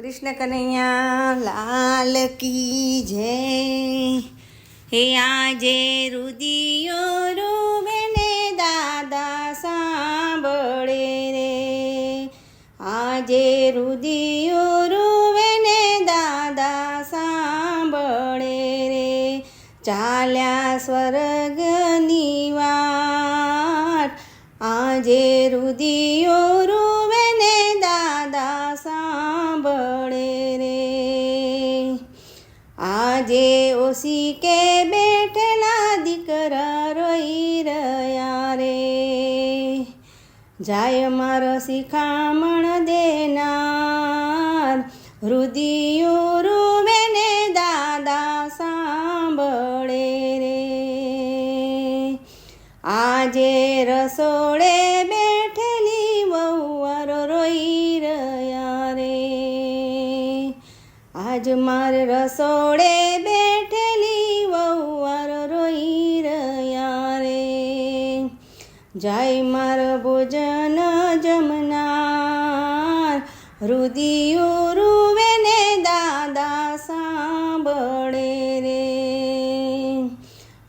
કૃષ્ણ કનૈયા લાલ કી જય. હે આજે રુદિયો રૂબે ને દાદા સાંભળે રે. આજે રુદિયો રૂબે ને દાદા સાંભળે રે. ચાલ્યા સ્વર્ગની વાટ આજે રુદિયો રૂવે બેઠેલા દીકરા રોઈ રહ્યા રે. જાય મારો શિખામણ દેનાર, રુદિયો રૂવે ને દાદા સાંભળે રે. આજે રસોડે બેઠેલી વહુવારો રોઈ રહ્યા રે. આજ મારે રસોડે બેઠેલી જાય માર ભોજન જમનાર. રુદિયો રૂવે ને દાદા સાંભળે રે.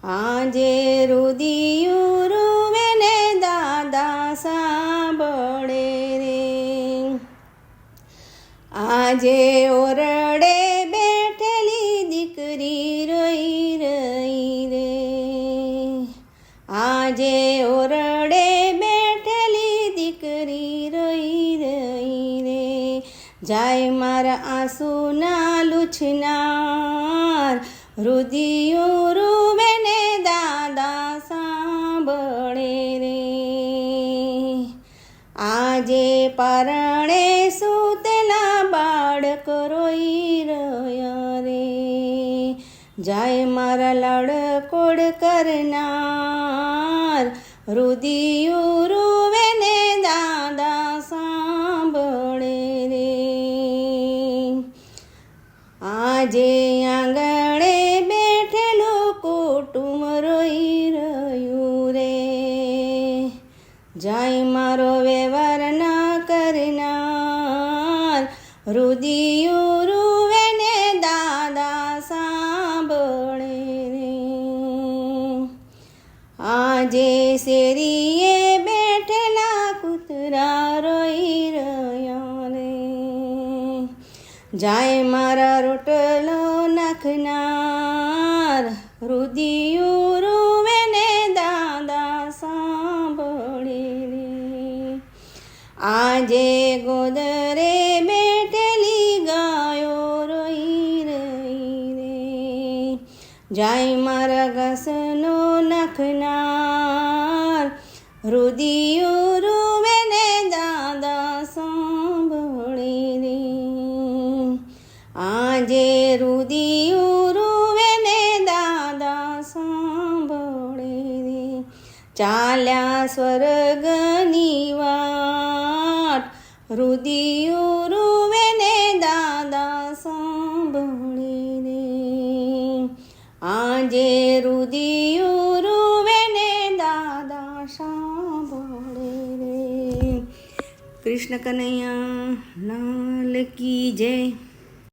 આજે રુદિયું રૂવે ને દાદા સાંભળે રે. આજે આંસુના લૂછનાર રુદિયું રૂવે ને દાદા સાંભળે રે આજે પરણે સૂતેલા બાળક રોઈ રહ્યા રે જાય મારા લડકોડ કરનાર રુદિયું આજે આંગણે બેઠેલું કુટુંબ રોઈ રહ્યું રે. જાય મારો વ્યવહાર ના કરનાર, રુદિયું રૂવે ને દાદા સાંભળે રે. આજે શેરીએ જાય મારા રોટલો નાખનાર, રુદિયું રૂવે ને દાદા સાંભળે રે આજે ગોદરે બેઠેલી ગાયો રોઈ રહી રે. જાય મારા ઘસનો નાખનાર, રુદિયું ચાલ્યા સ્વર્ગની વાટ, રુદિયું રૂવે ને દાદા સાંભળે રે આજે રુદિયું રૂવે ને દાદા સાંભળે રે કૃષ્ણ કનૈયા, લાલ કી જય.